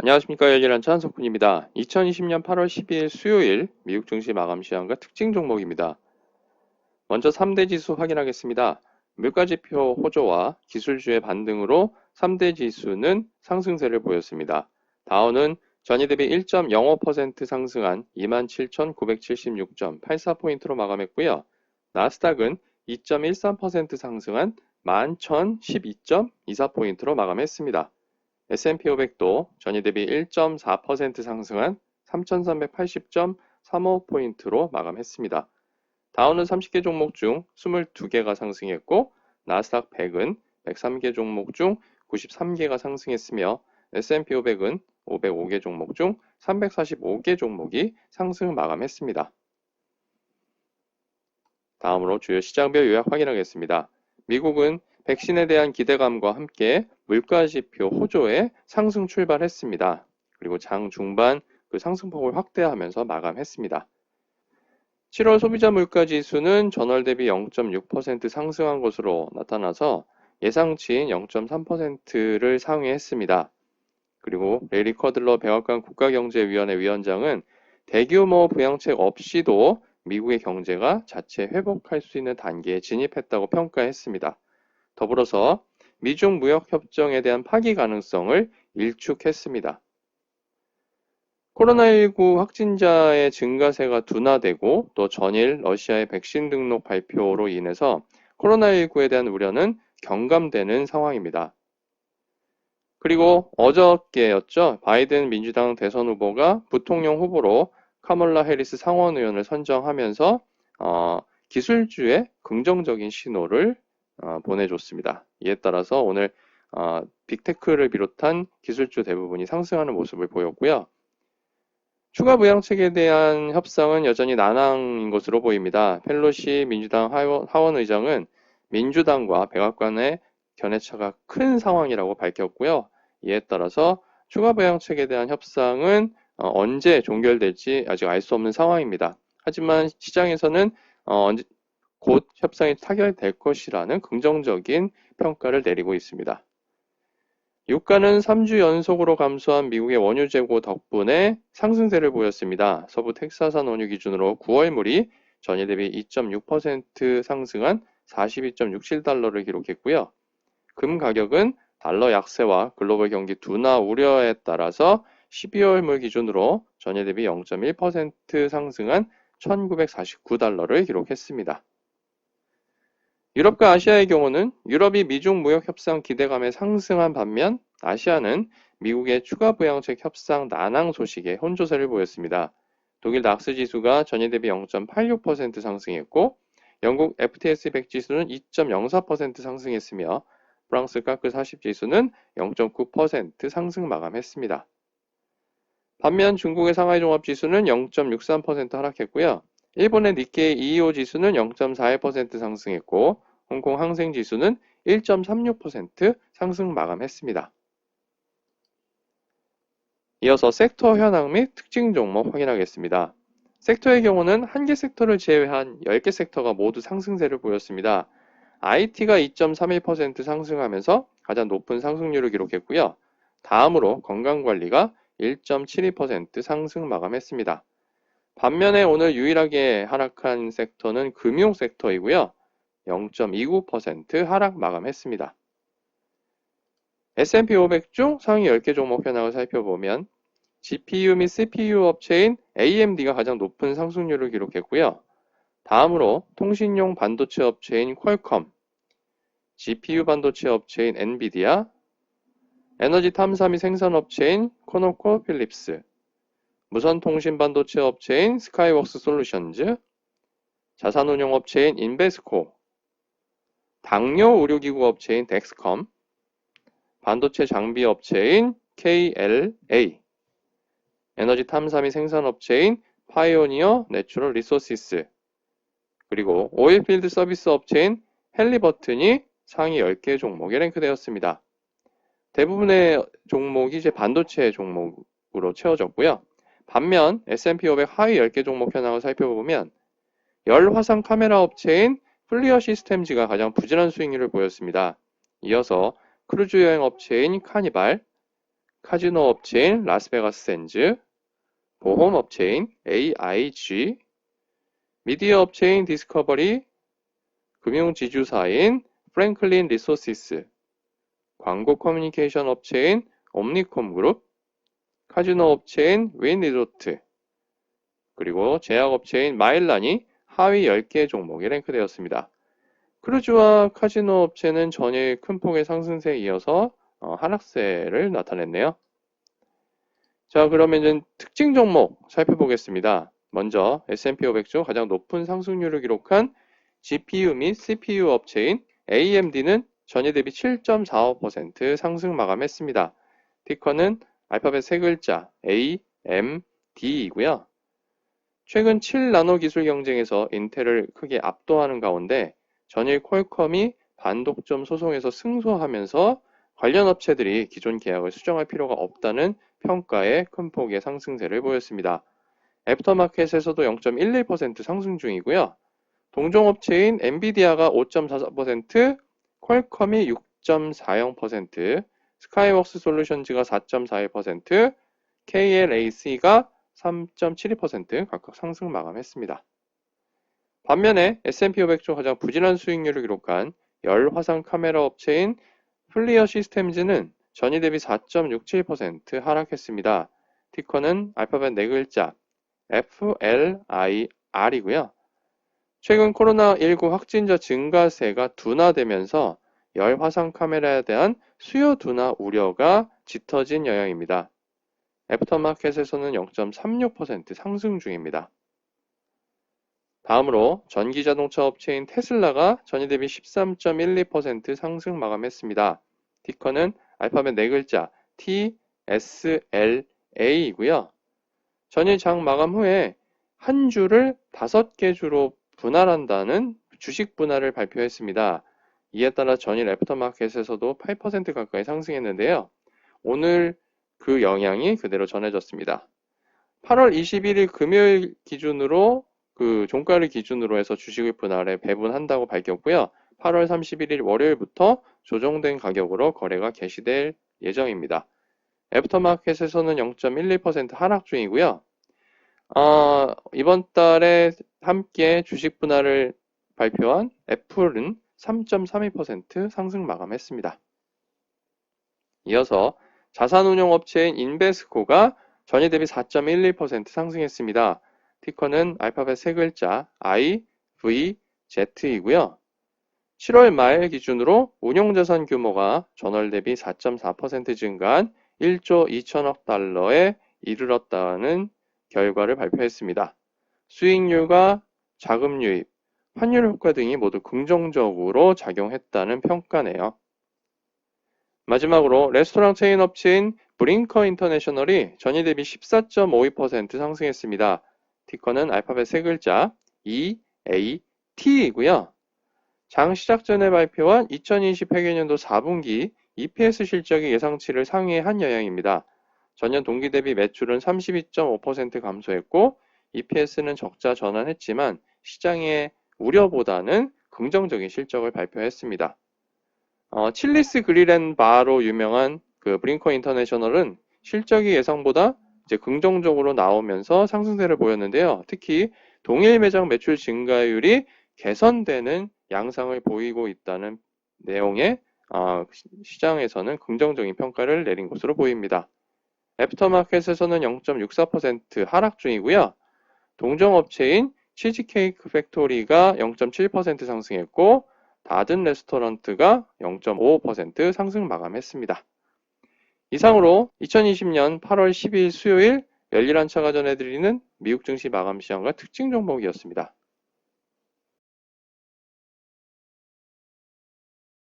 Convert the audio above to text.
안녕하십니까 열일한 한석훈입니다. 2020년 8월 12일 수요일 미국 증시 마감 시황과 특징 종목입니다. 먼저 3대 지수 확인하겠습니다. 물가지표 호조와 기술주의 반등으로 3대 지수는 상승세를 보였습니다. 다우는 전일 대비 1.05% 상승한 27,976.84포인트로 마감했고요. 나스닥은 2.13% 상승한 11,012.24포인트로 마감했습니다. S&P 500도 전일 대비 1.4% 상승한 3,380.35포인트로 마감했습니다. 다우는 30개 종목 중 22개가 상승했고 나스닥 100은 103개 종목 중 93개가 상승했으며 S&P 500은 505개 종목 중 345개 종목이 상승 마감했습니다. 다음으로 주요 시장별 요약 확인하겠습니다. 미국은 백신에 대한 기대감과 함께 물가지표 호조에 상승 출발했습니다. 그리고 장 중반 그 상승폭을 확대하면서 마감했습니다. 7월 소비자 물가 지수는 전월 대비 0.6% 상승한 것으로 나타나서 예상치인 0.3%를 상회했습니다. 그리고 레리 커들러 백악관 국가경제위원회 위원장은 대규모 부양책 없이도 미국의 경제가 자체 회복할 수 있는 단계에 진입했다고 평가했습니다. 더불어서 미중 무역 협정에 대한 파기 가능성을 일축했습니다. 코로나19 확진자의 증가세가 둔화되고 또 전일 러시아의 백신 등록 발표로 인해서 코로나19에 대한 우려는 경감되는 상황입니다. 그리고 어저께였죠. 바이든 민주당 대선 후보가 부통령 후보로 카멀라 해리스 상원 의원을 선정하면서 어, 기술주의 긍정적인 신호를 어, 보내줬습니다. 이에 따라서 오늘 어, 빅테크를 비롯한 기술주 대부분이 상승하는 모습을 보였고요. 추가 부양책에 대한 협상은 여전히 난항인 것으로 보입니다. 펠로시 민주당 하원 의장은 민주당과 백악관의 견해차가 큰 상황이라고 밝혔고요. 이에 따라서 추가 부양책에 대한 협상은 어, 언제 종결될지 아직 알 수 없는 상황입니다. 하지만 시장에서는 어, 곧 협상이 타결될 것이라는 긍정적인 평가를 내리고 있습니다. 유가는 3주 연속으로 감소한 미국의 원유 재고 덕분에 상승세를 보였습니다. 서부 텍사산 원유 기준으로 9월물이 전일 대비 2.6% 상승한 42.67달러를 기록했고요. 금 가격은 달러 약세와 글로벌 경기 둔화 우려에 따라서 12월물 기준으로 전일 대비 0.1% 상승한 1949달러를 기록했습니다. 유럽과 아시아의 경우는 유럽이 미중 무역 협상 기대감에 상승한 반면 아시아는 미국의 추가 부양책 협상 난항 소식에 혼조세를 보였습니다. 독일 낙스 지수가 전일 대비 0.86% 상승했고 영국 FTSE 100 지수는 2.04% 상승했으며 프랑스 까크 40 지수는 0.9% 상승 마감했습니다. 반면 중국의 상하이 종합 지수는 0.63% 하락했고요. 일본의 니케이 225 지수는 0.41% 상승했고 홍콩 항생 지수는 1.36% 상승 마감했습니다. 이어서 섹터 현황 및 특징 종목 확인하겠습니다. 섹터의 경우는 한 개 섹터를 제외한 10개 섹터가 모두 상승세를 보였습니다. IT가 2.31% 상승하면서 가장 높은 상승률을 기록했고요. 다음으로 건강관리가 1.72% 상승 마감했습니다. 반면에 오늘 유일하게 하락한 섹터는 금융 섹터이고요. 0.29% 하락 마감했습니다. S&P 500 중 상위 10개 종목 현황을 살펴보면 GPU 및 CPU 업체인 AMD가 가장 높은 상승률을 기록했고요. 다음으로 통신용 반도체 업체인 퀄컴, GPU 반도체 업체인 엔비디아, 에너지 탐사 및 생산 업체인 코노코 필립스, 무선 통신 반도체 업체인 스카이웍스 솔루션즈, 자산운용 업체인 인베스코, 당뇨 의료기구 업체인 덱스컴, 반도체 장비 업체인 KLA, 에너지 탐사 및 생산 업체인 파이오니어 내추럴 리소시스, 그리고 오일필드 서비스 업체인 헬리버튼이 상위 10개 종목에 랭크되었습니다. 대부분의 종목이 이제 반도체 종목으로 채워졌고요. 반면 S&P 500 하위 10개 종목 현황을 살펴보면 열 화상 카메라 업체인 플리어 시스템즈가 가장 부진한 수익률을 보였습니다. 이어서 크루즈 여행 업체인 카니발, 카지노 업체인 라스베가스 샌즈, 보험 업체인 AIG, 미디어 업체인 디스커버리, 금융 지주사인 프랭클린 리소시스, 광고 커뮤니케이션 업체인 옴니콤 그룹, 카지노 업체인 윈 리조트, 그리고 제약 업체인 마일란이 하위 10개 종목에 랭크되었습니다. 크루즈와 카지노 업체는 전일 큰 폭의 상승세에 이어서 어, 하락세를 나타냈네요. 자, 그러면 이제 특징 종목 살펴보겠습니다. 먼저 S&P 500 중 가장 높은 상승률을 기록한 GPU 및 CPU 업체인 AMD는 전일 대비 7.45% 상승 마감했습니다. 티커는 알파벳 세 글자 AMD이고요. 최근 7나노 기술 경쟁에서 인텔을 크게 압도하는 가운데 전일 퀄컴이 반독점 소송에서 승소하면서 관련 업체들이 기존 계약을 수정할 필요가 없다는 평가에 큰 폭의 상승세를 보였습니다. 애프터마켓에서도 0.11% 상승 중이고요. 동종업체인 엔비디아가 5.44%, 퀄컴이 6.40%, 스카이웍스 솔루션즈가 4.41%, KLAC가 3.72% 각각 상승 마감했습니다. 반면에 S&P 500 중 가장 부진한 수익률을 기록한 열 화상 카메라 업체인 플리어 시스템즈는 전이 대비 4.67% 하락했습니다. 티커는 알파벳 4글자 FLIR이고요. 최근 코로나19 확진자 증가세가 둔화되면서 열 화상 카메라에 대한 수요 둔화 우려가 짙어진 영향입니다. 애프터마켓에서는 0.36% 상승 중입니다. 다음으로 전기자동차 업체인 테슬라가 전일 대비 13.12% 상승 마감했습니다. 티커는 알파벳 4글자 TSLA이고요. 전일 장 마감 후에 한 주를 5개 주로 분할한다는 주식 분할을 발표했습니다. 이에 따라 전일 애프터마켓에서도 8% 가까이 상승했는데요. 오늘 그 영향이 그대로 전해졌습니다. 8월 21일 금요일 기준으로 그 종가를 기준으로 해서 주식을 분할해 배분한다고 밝혔고요. 8월 31일 월요일부터 조정된 가격으로 거래가 개시될 예정입니다. 애프터마켓에서는 0.11% 하락 중이고요. 어, 이번 달에 함께 주식 분할을 발표한 애플은 3.32% 상승 마감했습니다. 이어서 자산운용 업체인 인베스코가 전일 대비 4.11% 상승했습니다. 티커는 알파벳 세 글자 IVZ이고요. 7월 말 기준으로 운용자산 규모가 전월 대비 4.4% 증가한 1조 2천억 달러에 이르렀다는 결과를 발표했습니다. 수익률과 자금 유입, 환율 효과 등이 모두 긍정적으로 작용했다는 평가네요. 마지막으로 레스토랑 체인 업체인 브링커 인터내셔널이 전일 대비 14.52% 상승했습니다. 티커는 알파벳 세 글자 EAT이고요. 장 시작 전에 발표한 2020 회계년도 4분기 EPS 실적이 예상치를 상회한 영향입니다. 전년 동기 대비 매출은 32.5% 감소했고 EPS는 적자 전환했지만 시장의 우려보다는 긍정적인 실적을 발표했습니다. 어, 칠리스 그릴앤 바로 유명한 그 브링커 인터내셔널은 실적이 예상보다 이제 긍정적으로 나오면서 상승세를 보였는데요. 특히 동일 매장 매출 증가율이 개선되는 양상을 보이고 있다는 내용의 어, 시장에서는 긍정적인 평가를 내린 것으로 보입니다. 애프터마켓에서는 0.64% 하락 중이고요. 동종업체인 치즈케이크 팩토리가 0.7% 상승했고 다든 레스토랑트가 0.55% 상승 마감했습니다. 이상으로 2020년 8월 10일 수요일 열일한 차가 전해드리는 미국 증시 마감 시황과 특징 종목이었습니다.